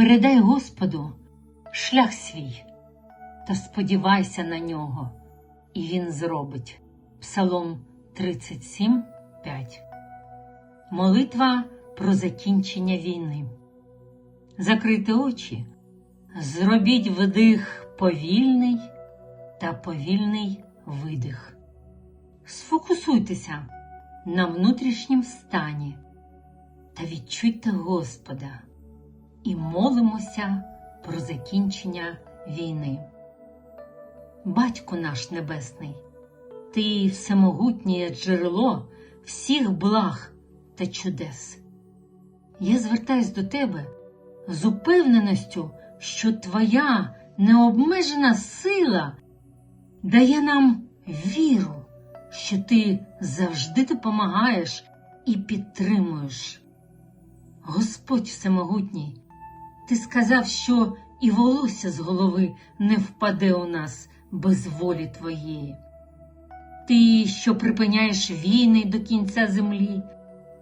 Передай Господу шлях свій та сподівайся на нього, і Він зробить. Псалом 37, 5. Молитва про закінчення війни. Закрити очі, зробіть вдих повільний та повільний видих. Сфокусуйтеся на внутрішнім стані та відчуйте Господа і молимося про закінчення війни. Батько наш Небесний, Ти всемогутнє джерело всіх благ та чудес. Я звертаюсь до Тебе з упевненістю, що Твоя необмежена сила дає нам віру, що Ти завжди допомагаєш і підтримуєш. Господь Всемогутній, Ти сказав, що і волосся з голови не впаде у нас без волі Твоєї. Ти, що припиняєш війни до кінця землі,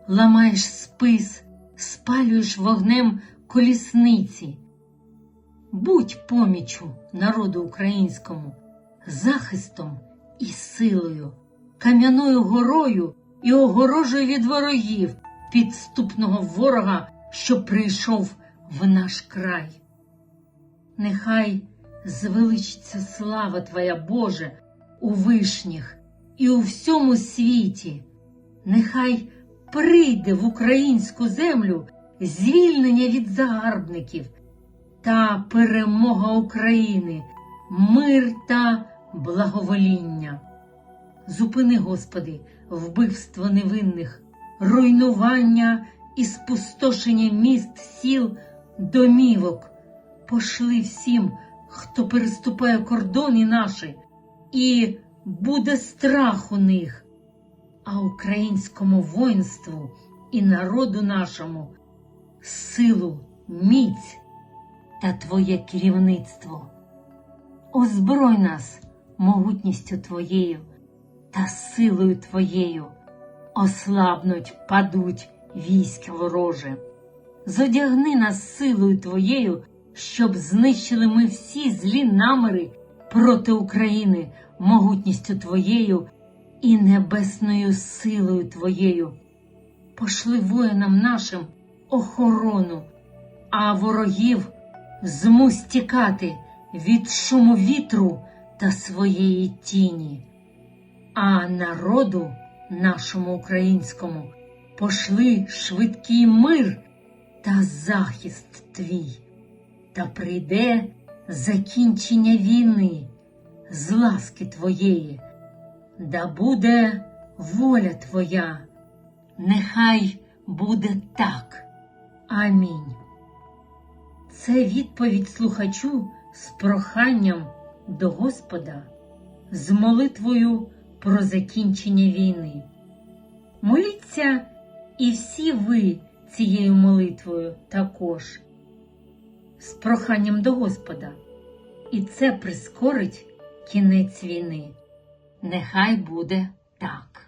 ламаєш спис, спалюєш вогнем колісниці. Будь помічу народу українському, захистом і силою, кам'яною горою і огорожею від ворогів, підступного ворога, що прийшов в наш край. Нехай звеличиться слава Твоя Боже у вишніх і у всьому світі. Нехай прийде в українську землю звільнення від загарбників та перемога України, мир та благовоління. Зупини, Господи, вбивство невинних, руйнування і спустошення міст, сіл, домівок. Пошли всім, хто переступає кордони наші, і буде страх у них, а українському воїнству і народу нашому силу, міць та Твоє керівництво. Озброй нас могутністю Твоєю та силою Твоєю, ослабнуть, падуть військ вороже. Зодягни нас силою Твоєю, щоб знищили ми всі злі наміри проти України, могутністю Твоєю і небесною силою Твоєю. Пошли воїнам нашим охорону, а ворогів змусь тікати від шуму вітру та своєї тіні. А народу нашому українському пошли швидкий мир та захист твій, та прийде закінчення війни з ласки твоєї, да буде воля твоя, нехай буде так. Амінь. Це відповідь слухачу з проханням до Господа, з молитвою про закінчення війни. Моліться і всі ви цією молитвою також, з проханням до Господа, і це прискорить кінець війни. Нехай буде так.